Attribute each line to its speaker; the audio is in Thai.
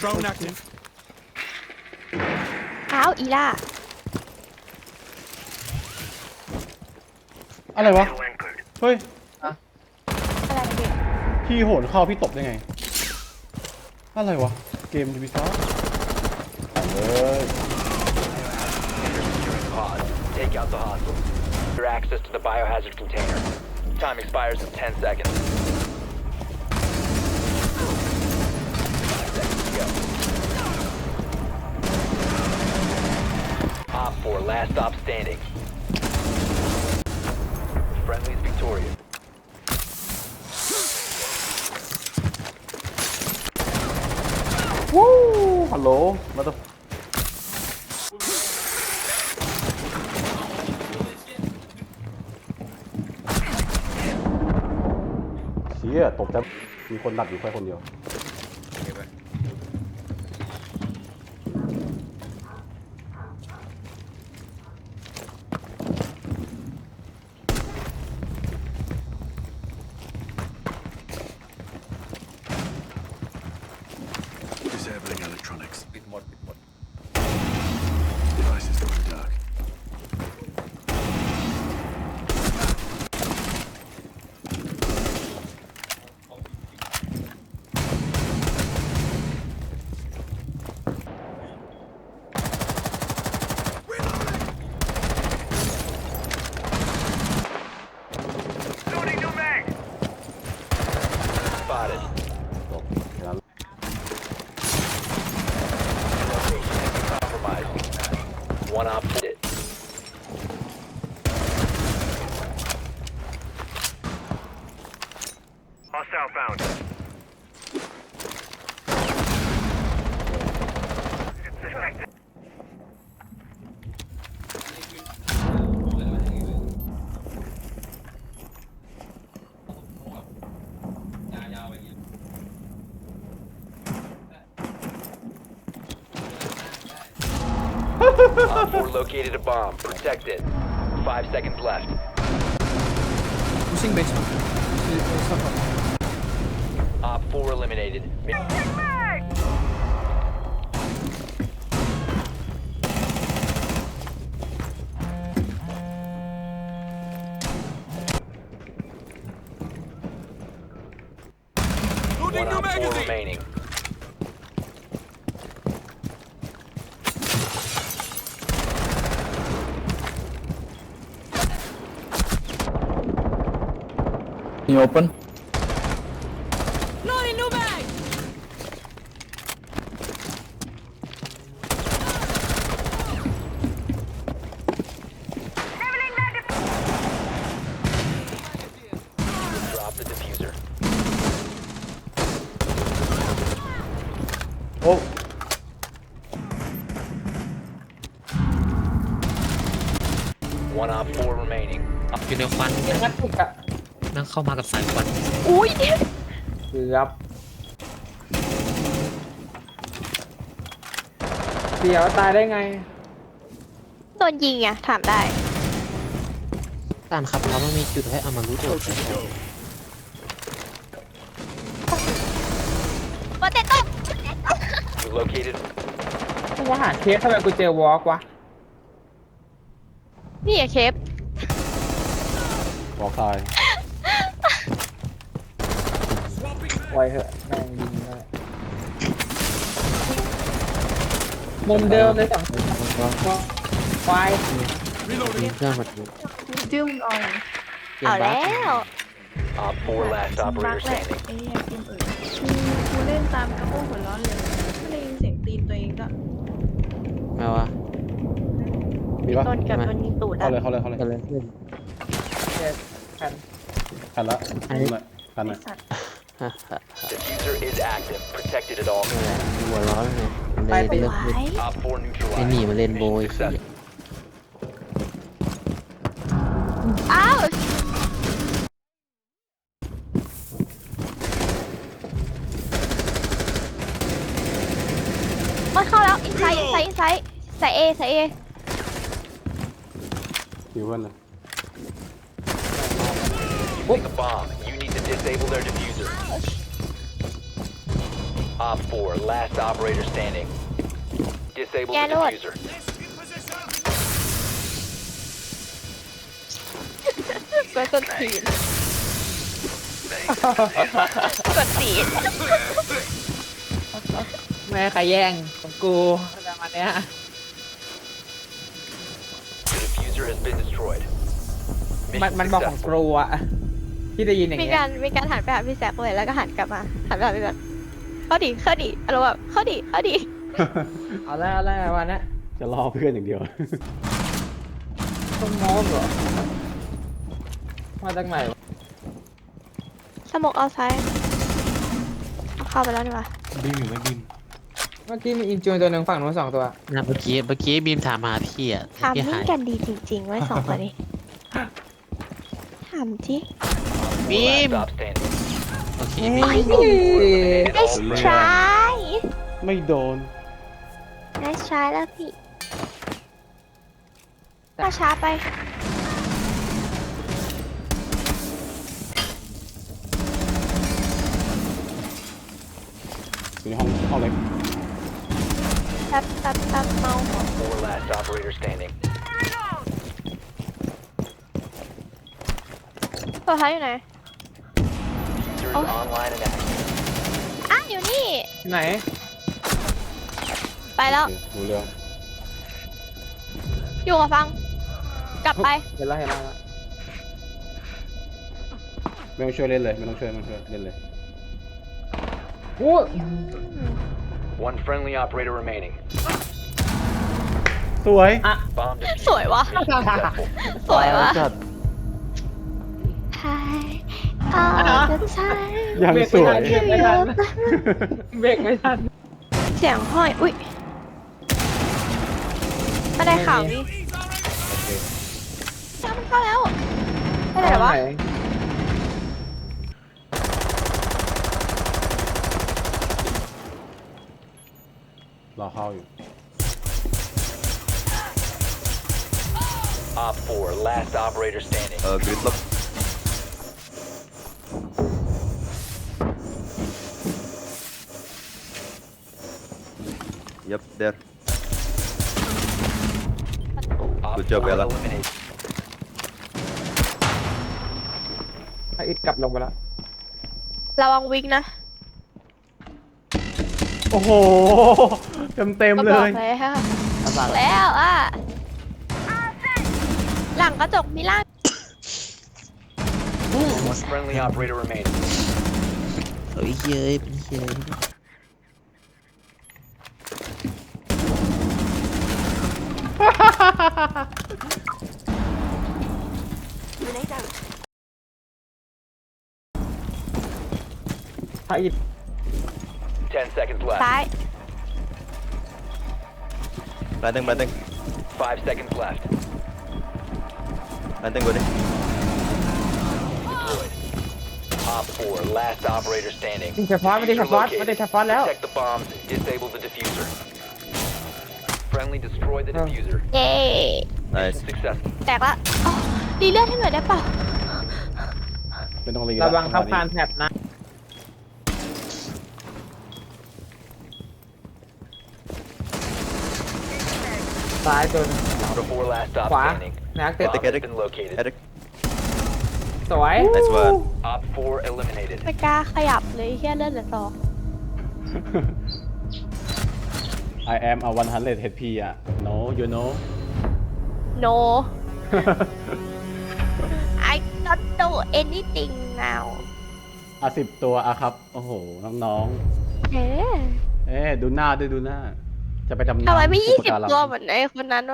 Speaker 1: Drone active.
Speaker 2: อ้าวอีล่า
Speaker 3: อะไรวะ เฮ้ย
Speaker 2: อะไรนะพี่
Speaker 3: พี่โหนเข้าพี่ตบได้ไง อะไรวะ เกมยูบิซอฟเอ้ย
Speaker 4: Pause. Take out the hostile. Your access to the biohazard container. Time expires in 10 seconds. Last stop standing. Friendly's victorious.
Speaker 3: วู้ฮัลโหลมาตัว เชี่ยตกแต่มีคนดักอยู่แค่คนเดียว
Speaker 4: Op 4 located a bomb. Protect it. Five seconds left.
Speaker 5: Pushing basement.
Speaker 4: Op 4 eliminated.
Speaker 1: Loading
Speaker 4: One op 4
Speaker 1: magazine.
Speaker 4: Can
Speaker 5: you open? Loading new bag.
Speaker 4: Drop the diffuser.
Speaker 3: Oh.
Speaker 4: One op four remaining.
Speaker 6: Up to
Speaker 7: the fun. เข้ามากับสายควัน
Speaker 2: อุ้ย
Speaker 6: เกือบเดี๋ยวตายได้ไง
Speaker 2: โดนยิงอะถามได้
Speaker 7: ตานครับแล้วมันมีจุดให้เอามารู้ตัว
Speaker 2: โปเตโต้
Speaker 4: You located
Speaker 6: กูว่าหาเคสทำไมกูเจอวอล์กวะ
Speaker 2: นี่อะเคฟ
Speaker 3: บอกตาย
Speaker 6: ไวเหอะแม่งยิงเลยมุมเดิมเลยสองไฟ
Speaker 7: มีเครื่องมาดู
Speaker 8: ดื้มอ่อน
Speaker 2: เอาแล้ว
Speaker 4: Op 4 last
Speaker 8: บั
Speaker 4: operator
Speaker 8: กแหละ
Speaker 4: standing.
Speaker 8: ไอ้เหี้ยเกมอื่นกูกูเล่นตามกระโปรงหัวร้อนเลยก็ได้ยินเสียงตีนตัวเองก็
Speaker 7: แม้ว่า
Speaker 3: มีปะ
Speaker 2: โดนกับโดนยิงตูด
Speaker 3: เข้า
Speaker 2: อะ
Speaker 3: เลยเข้าเลยเข้าเลย
Speaker 7: กันเลยขึ้น
Speaker 6: กัน
Speaker 3: ทันละ
Speaker 7: อันนี้
Speaker 3: ทันละทัน
Speaker 8: ไอ
Speaker 3: ละ
Speaker 8: สัตว์
Speaker 7: ฮ่าฮ่า
Speaker 4: Diffuser is active. Protected at all costs.
Speaker 7: หัวร้อนเลยมันเลยเลิกเล่น
Speaker 2: ไว้
Speaker 4: Op 4
Speaker 7: ไอ้หนี
Speaker 4: neutralized.
Speaker 7: มาเล่นโบย
Speaker 4: Success.
Speaker 2: อ้าวมันเข้าแล้วอินไซด์อินไซด์อินไซด์ใส่เอใส่เอ
Speaker 3: ฮิวเพื่อนเลย
Speaker 4: You make a bomb. You need to disable their diffuser. Op 4, last operator standing. Disable the
Speaker 2: Yeah, Lord.
Speaker 4: diffuser.
Speaker 2: กวนส้นตีนกวนตีน
Speaker 6: ไม่ให้ใครแย่งของกูอะไรประมาณเนี้ย
Speaker 4: The diffuser has been destroyed.
Speaker 6: มัน
Speaker 4: Mission
Speaker 6: มันบอกของ
Speaker 4: successful.
Speaker 6: กูอะที่ได้ยินอย่าง
Speaker 2: มี
Speaker 6: เงี้
Speaker 2: กาย รมีการหันไปหาพี่แซคเลยแล้วก็หันกลับมาหันไปหาพี่แบบ เข้าดิเข้าดิอารมณ์แบบเข้าดิเข้าดิ
Speaker 6: เอาแล้วเอาแล้ววันนี้
Speaker 3: จะรอเพื่อนอย่างเดียว
Speaker 6: ต้องโน้มเหรอ มาจากไหนวะ
Speaker 2: สมกเอาซ้ายเอาเข้าไปแล้วนี่หว่า
Speaker 3: บิมอยู่ไหมบิม
Speaker 6: เมื่อกี้มีอินจูนตัวหนึ่งฝั่งนู้นสองตัว
Speaker 7: นะเมื่อกี้เมื่อกี้บีมถามหาพี่อะ
Speaker 2: ถาม
Speaker 7: พี่
Speaker 2: มิ่
Speaker 7: หางย
Speaker 2: กันดีจริงๆไว้สองคนนี้ถามจิ
Speaker 7: บีม
Speaker 4: Last stop standing.
Speaker 7: โอเคบีม
Speaker 2: nice try
Speaker 3: ไม่โดน
Speaker 2: nice try แล้วพี่มาช้าไป
Speaker 3: อยู่ในห้องห้องเล็ก
Speaker 2: แป๊บแป๊บแป๊บเมา
Speaker 4: Four last operator standing.
Speaker 2: ตัวท้ายอยู่ไหน
Speaker 4: Diffuser is
Speaker 2: Oh.
Speaker 4: online and active.
Speaker 2: อะอยู่นี่
Speaker 6: ไหน
Speaker 2: ไปแล้ว
Speaker 3: โอเครู้เรื่อง
Speaker 2: อยู่กับฟัง กลับไป
Speaker 6: เห็นแล้วเห็นแล้วเห็นแล้ว
Speaker 3: ไม่ต้องช่วยเล่นเลย ไม่ต้องช่วยไม่ต้องช่วยเล่นเลย
Speaker 6: โอ้
Speaker 4: One friendly operator remaining.
Speaker 3: สวย
Speaker 4: Bomb diffuser.
Speaker 2: สวยวะ
Speaker 4: Mission successful.
Speaker 2: สวยวะ
Speaker 3: จัด
Speaker 2: Hi all the time
Speaker 3: ยังสวย
Speaker 6: เบรกไม่ทันเบรกไม่ทัน
Speaker 2: เสียงห้อย อุ้ยไม่ได้ข่าวนี่
Speaker 3: โอเค
Speaker 2: จ้ามันเข้าแล้วไปไหนวะ
Speaker 3: รอเข้าอยู่
Speaker 4: Op 4, last operator standing.
Speaker 1: Uh, good luck. Yep, there.
Speaker 4: Op
Speaker 1: Good job,
Speaker 4: 4
Speaker 1: Ella.
Speaker 4: eliminated.
Speaker 6: ไออิดกลับลงไปแล้ว
Speaker 2: ระวังวิกนะ
Speaker 3: โอ้โห เต็มเต็ม
Speaker 2: ก็
Speaker 3: ๆเล
Speaker 2: บอก
Speaker 3: ย
Speaker 2: แล้วบอกแล้วอะหลังกระจกมีล่าง
Speaker 4: One friendly operator remaining.
Speaker 7: เฮ้ยเย้ยเป็นเย้ย
Speaker 6: ไออิด
Speaker 4: 10 seconds
Speaker 2: ซ้า
Speaker 4: left.
Speaker 2: ย
Speaker 1: Planting, planting.
Speaker 4: 5 seconds left.
Speaker 1: Planting, buddy.
Speaker 4: Deployed. Op 4, last operator standing.
Speaker 6: ติดสปอตไม่ติดส
Speaker 4: Diffuser
Speaker 6: ปอตไม่
Speaker 4: located.
Speaker 6: ติดสปอตแล้ว
Speaker 4: Protect the bombs. Disable the diffuser. Friendly destroy the
Speaker 6: Oh.
Speaker 4: diffuser.
Speaker 2: เย้
Speaker 1: Nice.
Speaker 4: Successful.
Speaker 2: แตกละอ๋อดีเลือดให้หน่อยได้เปล่า
Speaker 3: ไม่ต้องรี
Speaker 6: ระวังครับ
Speaker 3: จั
Speaker 6: คาน
Speaker 3: หวะ
Speaker 6: แท็บนะ ซ้ายตัวหนึ่ง
Speaker 4: Op 4, last stop
Speaker 6: ขวา
Speaker 4: standing.
Speaker 6: นักติด
Speaker 4: Bomb
Speaker 1: Attic,
Speaker 4: has
Speaker 1: attic.
Speaker 4: been located.
Speaker 1: Eric.
Speaker 6: สวย
Speaker 1: Nice one.
Speaker 4: Op 4 eliminated.
Speaker 2: ไม่กล้าขยับเลยแค่เลือดเหลือสอง
Speaker 3: I am a 100 HP อะ no you know
Speaker 2: no I don't do anything now
Speaker 3: อะสิบตัวอะครับ โอ้โห น้อง
Speaker 2: เอ๊ะ
Speaker 3: ๆเอ๊ะดูหน้าด้วยดูหน้า จะไปดำน้ำ
Speaker 2: ทำไมไม่ยี่
Speaker 3: อุป
Speaker 2: สิบ
Speaker 3: การัง
Speaker 2: ตัวเหมือนไอ้คนนั้นวะ